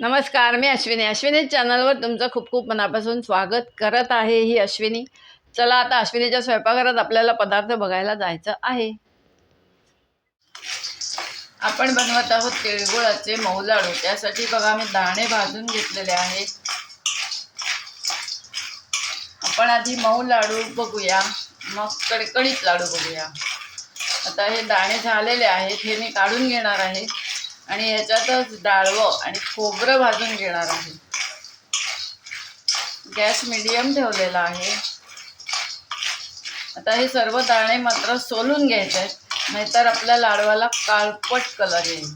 नमस्कार मी अश्विनी. अश्विनी चॅनलवर तुमचं खूप खूप मनापासून स्वागत करत आहे ही अश्विनी. चला आता अश्विनीच्या स्वयंपाकघरात आपल्याला पदार्थ बघायला जायचं आहे. आपण बनवत आहोत तिळगुळाचे मऊ लाडू. त्यासाठी बघा मी दाणे भाजून घेतलेले आहेत. आपण आधी मऊ लाडू बघूया. मग कडकडीत लाडू बघूया. आता हे दाणे झालेले आहेत हे मी काढून घेणार आहे. आणि याच्यातच डाळवं आणि खोबरं भाजून घेणार आहे. गॅस मिडियम ठेवलेला आहे. आता हे सर्व दाणे मात्र सोलून घ्यायचे आहेत नाहीतर आपल्या लाडवाला काळपट कलर येईल.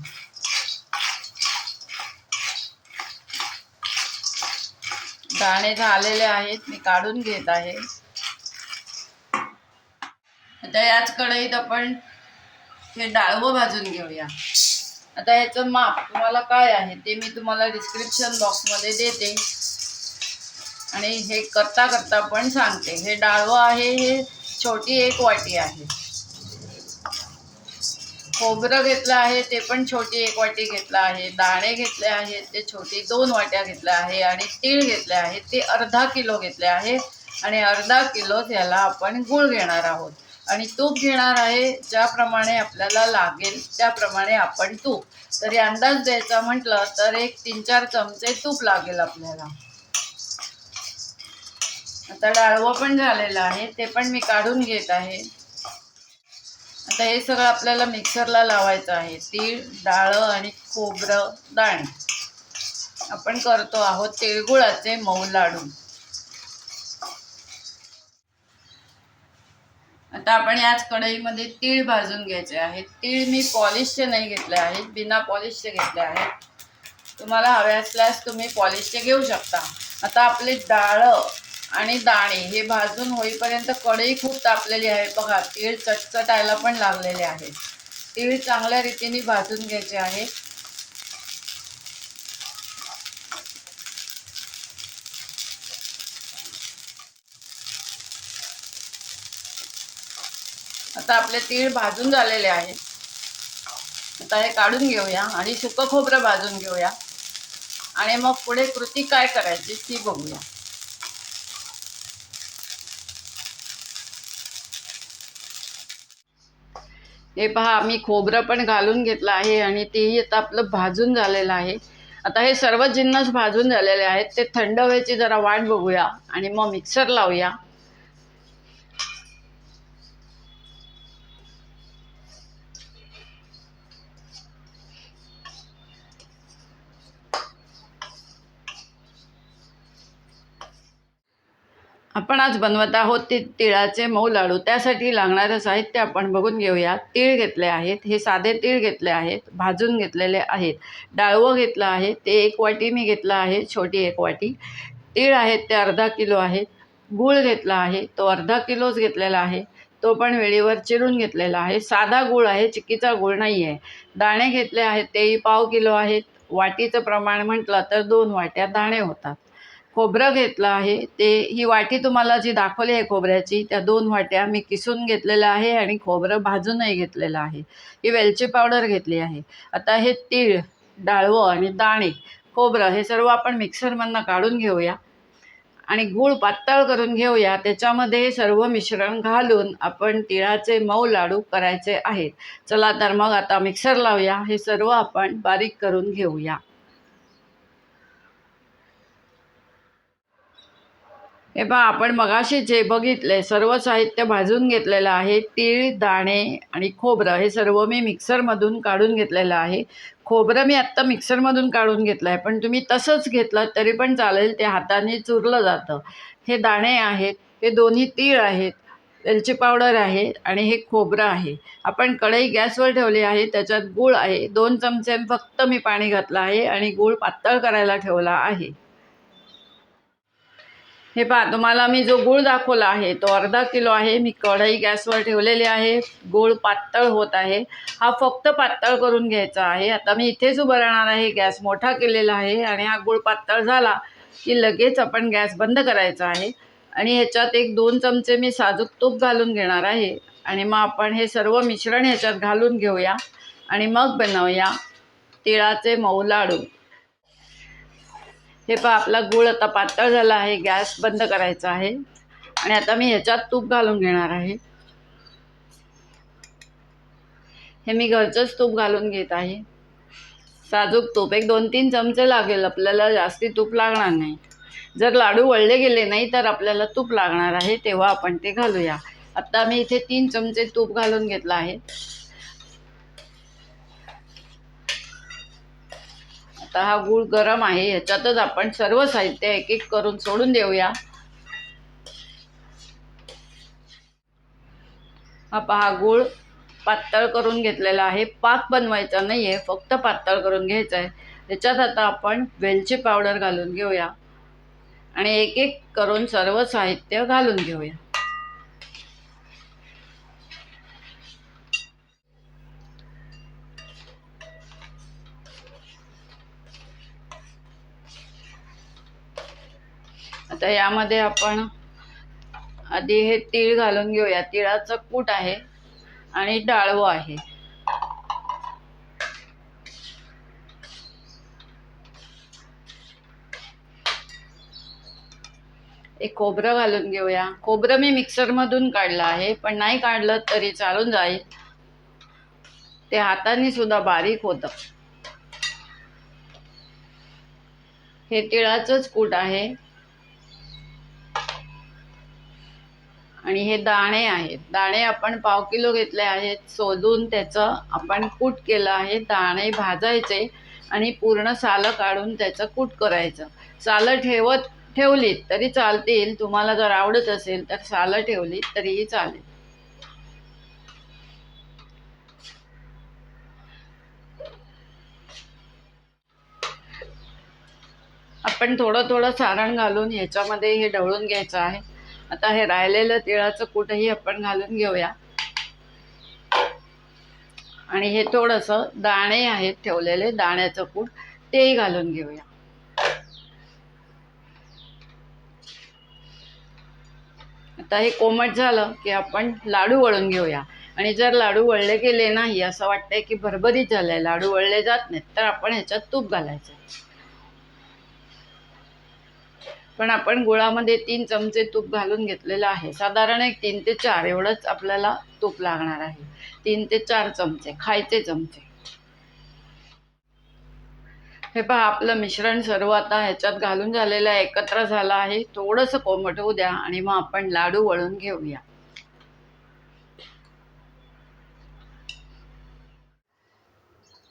दाणे झालेले आहेत मी काढून घेत आहे. आता याच कढईत आपण हे डाळवं भाजून घेऊया. आता ह्याचं माप तुम्हाला काय आहे ते मी तुम्हाला डिस्क्रिप्शन बॉक्समध्ये देते. आणि हे करता करता पण सांगते. हे डाळवं आहे हे छोटी एक वाटी आहे. खोबरं घेतलं आहे ते पण छोटी एक वाटी घेतलं आहे. दाणे घेतले आहेत ते छोटी दोन वाट्या घेतल्या आहे. आणि तीळ घेतले आहे ते अर्धा किलो घेतले आहे. आणि अर्धा किलो त्याला आपण गूळ घेणार आहोत. आणि तूप घेणार आहे ज्याप्रमाणे आपल्याला लागेल त्याप्रमाणे आपण तूप. तरी अंदाज द्यायचा म्हटलं तर एक तीन चार चमचे तूप लागेल आपल्याला. आता डाळवं पण झालेलं आहे ते पण मी काढून घेत आहे. आता हे सगळं आपल्याला मिक्सरला लावायचं आहे तीळ डाळं आणि खोबरं दाणे. आपण करतो आहोत तिळगुळाचे मऊ लाडू. आता आपण याच कढईमध्ये तीळ भाजून घ्यायचे आहेत. तीळ मी पॉलिशचे नाही घेतले आहेत बिना पॉलिशचे घेतले आहेत. तुम्हाला हवे असल्यास तुम्ही पॉलिशचे घेऊ शकता. आता आपले डाळं आणि दाणे हे भाजून होईपर्यंत कढई खूप तापलेली आहे. बघा तीळ चटचटायला पण लागलेले आहे. तीळ चांगल्या रीतीने भाजून घ्यायचे आहे. आता आपले तीळ भाजून झालेले आहेत आता हे काढून घेऊया आणि सुकं खोबरं भाजून घेऊया. आणि मग पुढे कृती काय करायची ती बघूया. हे पहा मी खोबरं पण घालून घेतलं आहे आणि तेही आता आपलं भाजून झालेलं आहे. आता हे सर्व जिन्नस भाजून झालेले आहेत. ते थंड व्हायची जरा वाट बघूया आणि मग मिक्सर लावूया. आपण आज बनवत आहोत ते तिळाचे मऊ लाडू. त्यासाठी लागणारं साहित्य आपण बघून घेऊया. तीळ घेतले आहेत. हे साधे तीळ घेतले आहेत. भाजून घेतलेले आहेत. डाळवं घेतलं आहे. ते एक वाटी मी घेतलं आहे. छोटी एक वाटी. तीळ आहेत ते अर्धा किलो आहेत गूळ घेतला आहे. तो अर्धा किलोच घेतलेला आहे. तो पण वेळेवर चिरून घेतलेला आहे. साधा गूळ आहे. चिक्कीचा गूळ नाही आहे दाणे घेतले आहेत. तेही पाव किलो आहेत. वाटीचं प्रमाण म्हटलं तर दोन वाट्या दाणे होतात. खोबरं घेतलं आहे. ते ही वाटी तुम्हाला जी दाखवली आहे खोबऱ्याची त्या दोन वाट्या मी किसून घेतलेलं आहे आणि खोबरं भाजूनही घेतलेलं आहे. ही वेलची पावडर घेतली आहे. आता हे तीळ डाळवं आणि दाणे खोबरं हे सर्व आपण मिक्सरमधनं काढून घेऊया आणि गूळ पातळ करून घेऊया. त्याच्यामध्ये सर्व मिश्रण घालून आपण तिळाचे मऊ लाडू करायचे आहेत. चला तर मग आता मिक्सर लावूया. हे सर्व आपण बारीक करून घेऊया. हे पहा आपण मगाशी जे बघितले सर्व साहित्य भाजून घेतलेलं आहे तीळ दाणे आणि खोबरं हे सर्व मी मिक्सरमधून काढून घेतलेलं आहे. खोबरं मी आत्ता मिक्सरमधून काढून घेतलं आहे पण तुम्ही तसंच घेतलं तरी पण चालेल ते हाताने चुरलं जातं. हे दाणे आहेत हे दोन्ही तीळ आहेत वेलची पावडर आहे आणि हे खोबरं आहे. आपण कढई गॅसवर ठेवली आहे त्याच्यात गूळ आहे. दोन चमचे फक्त मी पाणी घातलं आहे आणि गूळ पातळ करायला ठेवला आहे. हे पहा तुम्हाला मी जो गूळ दाखवला आहे तो अर्धा किलो आहे. मी कढई गॅसवर ठेवलेली आहे. गूळ पातळ होत आहे. हा फक्त पातळ करून घ्यायचा आहे. आता मी इथेच उभं राहणार आहे. गॅस मोठा केलेला आहे आणि हा गूळ पातळ झाला की लगेच आपण गॅस बंद करायचा आहे. आणि ह्याच्यात एक दोन चमचे मी साजूक तूप घालून घेणार आहे. आणि मग आपण हे सर्व मिश्रण ह्याच्यात घालून घेऊया. आणि मग बनवूया तिळाचे मऊ लाडू. हे पहा आपला गूळ आता पातळ झाला आहे गॅस बंद करायचा आहे. आणि आता मी ह्याच्यात तूप घालून घेणार आहे. हे मी घरचंच तूप घालून घेत आहे. साजूक तूप एक दोन तीन चमचे लागेल आपल्याला जास्ती तूप लागणार नाही. जर लाडू वळले गेले नाही तर आपल्याला तूप लागणार आहे तेव्हा आपण ते घालूया. आत्ता मी इथे तीन चमचे तूप घालून घेतलं आहे. आता हा गूळ गरम आहे ह्याच्यातच आपण सर्व साहित्य एक एक करून सोडून देऊया. हा पहा गूळ पातळ करून घेतलेला आहे. पाक बनवायचा नाही आहे फक्त पातळ करून घ्यायचा आहे. त्याच्यात आता आपण वेलची पावडर घालून घेऊया. आणि एक एक करून सर्व साहित्य घालून घेऊया. आता यामध्ये आपण आधी हे तीळ घालून घेऊया. तिळाचं कूट आहे आणि डाळवं आहे. एक खोबरं घालून घेऊया. खोबरं मी मिक्सरमधून काढलं आहे पण नाही काढलं तरी चालून जाईल. ते हाताने सुद्धा बारीक होतं. हे तिळाचंच कूट आहे. आणि हे दाणे आहेत. दाणे आपण पाव किलो घेतले आहेत. सोलून त्याचं आपण कूट केलं आहे. दाणे भाजायचे आणि पूर्ण सालं काढून त्याचं कूट करायचं. सालं ठेवत ठेवलीत तरी चालतील. तुम्हाला जर आवडत असेल तर सालं ठेवलीत तरीही चालेल. आपण थोडं थोडं सारण घालून ह्याच्यामध्ये हे ढवळून घ्यायचं आहे. आता हे राहिलेलं तिळाचं कूटही आपण घालून घेऊया. आणि हे थोडंसं दाणे आहेत ठेवलेले दाण्याचं कूट तेही घालून घेऊया. आता हे कोमट झालं की आपण लाडू वळून घेऊया. आणि जर लाडू वळले गेले नाही असं वाटतंय की भरभरीत झालंय लाडू वळले जात नाहीत तर आपण ह्याच्यात तूप घालायचं पण आपण गुळामध्ये तीन चमचे तूप घालून घेतलेलं आहे. साधारण एक तीन ते चार एवढंच आपल्याला तूप लागणार आहे. तीन ते चार चमचे खायचे चमचे. हे पहा आपलं मिश्रण सर्व आता ह्याच्यात घालून झालेलं आहे एकत्र झालं आहे. थोडंसं कोमट होऊ द्या आणि मग आपण लाडू वळून घेऊया.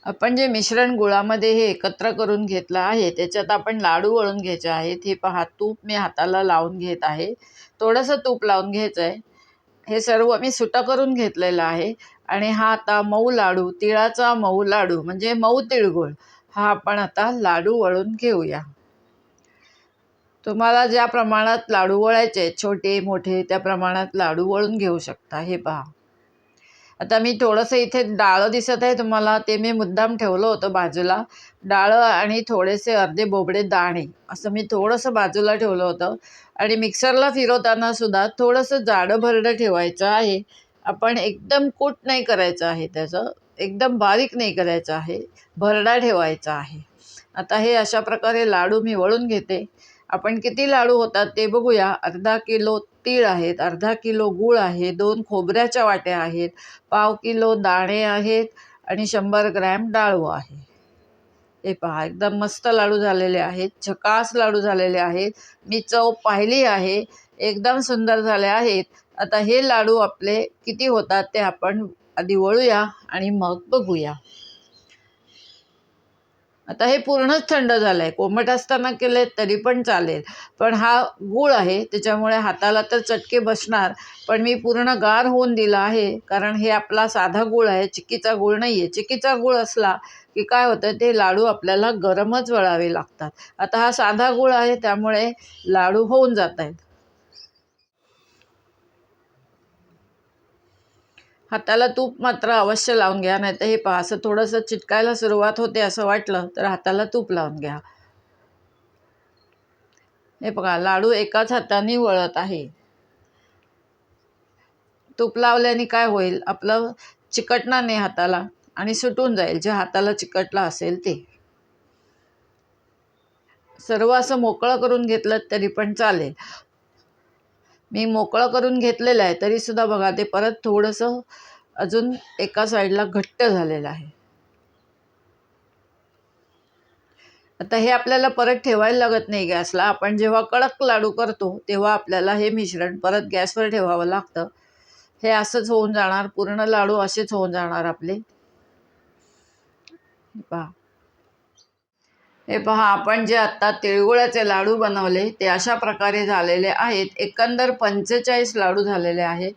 आपण जे मिश्रण गुळामध्ये हे एकत्र करून घेतलं आहे त्याच्यात आपण लाडू वळून घ्यायचे आहेत. हे पहा तूप मी हाताला लावून घेत आहे. थोडंसं तूप लावून घ्यायचं आहे हे सर्व मी सुटं करून घेतलेलं आहे. आणि हा आता मऊ लाडू तिळाचा मऊ लाडू म्हणजे मऊ तिळगुळ हा आपण आता लाडू वळून घेऊया. तुम्हाला ज्या प्रमाणात लाडू वळायचे छोटे मोठे त्या प्रमाणात लाडू वळून घेऊ शकता. हे पहा. आता मी थोडंसं इथे डाळं दिसत आहे तुम्हाला ते मी मुद्दाम ठेवलं होतं बाजूला. डाळं आणि थोडेसे अर्धे बोबडे दाणे असं मी थोडंसं बाजूला ठेवलं होतं. आणि मिक्सरला फिरवताना सुद्धा थोडंसं जाडं भरडं ठेवायचं आहे. आपण एकदम कूट नाही करायचं आहे त्याचं एकदम बारीक नाही करायचं आहे भरडा ठेवायचा आहे. आता हे अशा प्रकारे लाडू मी वळून घेते. आपण किती लाडू होतात ते बघूया. अर्धा किलो तीळ आहेत अर्धा किलो गूळ आहे दोन खोबऱ्याच्या वाट्या आहेत पाव किलो दाणे आहेत आणि शंभर ग्रॅम डाळू आहे. हे पहा एकदम मस्त लाडू झालेले आहेत झकास लाडू झालेले आहेत. मी चव पाहिली आहे एकदम सुंदर झाले आहेत. आता हे लाडू आपले किती होतात ते आपण आधी वळूया आणि मग बघूया. आता हे पूर्णच थंड झालं आहे कोमट असताना केले तरी पण चालेल. पण हा गूळ आहे त्याच्यामुळे हाताला तर चटके बसणार पण मी पूर्ण गार होऊन दिला आहे कारण हे आपला साधा गूळ आहे चिक्कीचा गूळ नाही आहे चिक्कीचा गूळ असला की काय होतं ते लाडू आपल्याला गरमच वळावे लागतात. आता हा साधा गूळ आहे त्यामुळे लाडू होऊन जात आहेत हाताला तूप मात्र अवश्य लावून घ्या नाही तर हे पहा असं थोडंसं चिटकायला सुरुवात होते असं वाटलं तर हाताला तूप लावून घ्या. हे बघा लाडू एकाच हाताने वळत आहे. तूप लावल्याने काय होईल? आपलं चिकटणार नाही हाताला आणि सुटून जाईल जे हाताला चिकटलं असेल ते. सर्व असं मोकळं करून घेतलं तरी पण चालेल. मी मोकळं करून घेतलेलं आहे तरीसुद्धा बघा ते परत थोडंसं अजून एका साईडला घट्ट झालेलं आहे. आता हे आपल्याला परत ठेवायला लागत नाही गॅसला. आपण जेव्हा कडक लाडू करतो तेव्हा आपल्याला हे मिश्रण परत गॅसवर ठेवावं लागतं. हे असंच होऊन जाणार पूर्ण लाडू असेच होऊन जाणार आपले. पहा. हे पहा आपण जे आत्ता तिळगुळाचे लाडू बनवले ते अशा प्रकारे झालेले आहेत. एकंदर पंचेचाळीस लाडू झालेले आहेत.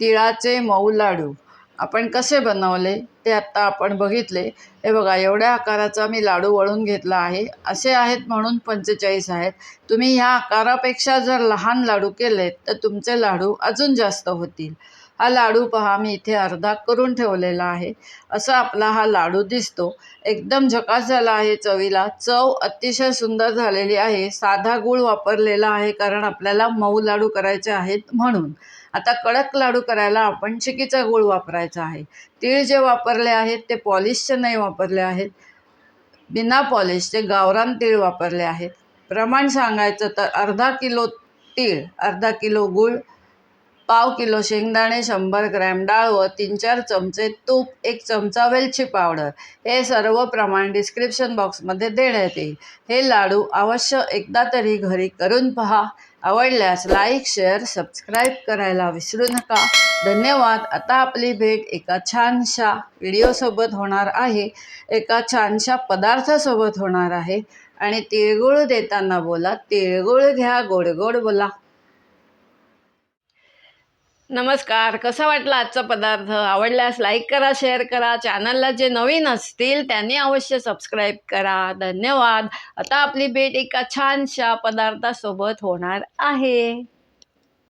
तिळाचे मऊ लाडू आपण कसे बनवले ते आत्ता आपण बघितले. हे बघा एवढ्या आकाराचा मी लाडू वळून घेतला आहे. असे आहेत म्हणून पंचेचाळीस आहेत. तुम्ही ह्या आकारापेक्षा जर लहान लाडू केलेत तर तुमचे लाडू अजून जास्त होतील. हा लाडू पहा मी इथे अर्धा करून ठेवलेला आहे. असा आपला हा लाडू दिसतो. एकदम झकास झाला आहे चवीला. चव अतिशय सुंदर झालेली आहे. साधा गूळ वापरलेला आहे कारण आपल्याला मऊ लाडू करायचे आहेत म्हणून. आता कडक लाडू करायला आपण चिकीचा गूळ वापरायचा आहे. तीळ जे वापरले आहेत ते पॉलिशचे नाही वापरले आहेत. बिना पॉलिशचे गावरान तीळ वापरले आहेत. प्रमाण सांगायचं तर अर्धा किलो तीळ अर्धा किलो गूळ पाव किलो शेंगदाणे शंभर ग्रॅम डाळ व तीन चार चमचे तूप एक चमचा वेलची पावडर. हे सर्व प्रमाण डिस्क्रिप्शन बॉक्समध्ये देण्यात येईल. हे लाडू अवश्य एकदा तरी घरी करून पहा. आवडल्यास लाईक शेअर सबस्क्राईब करायला विसरू नका. धन्यवाद. आता आपली भेट एका छानशा व्हिडिओसोबत होणार आहे. एका छानशा पदार्थासोबत होणार आहे. आणि तिळगुळ देताना बोला. तिळगुळ घ्या गोड गोड बोला. नमस्कार. कसा वाटला आजचा पदार्थ? आवडल्यास लाईक करा शेअर करा. चॅनलला जे नवीन असतील त्यांनी अवश्य सबस्क्राईब करा. धन्यवाद. आता आपली भेट एका छानशा पदार्थासोबत होणार आहे.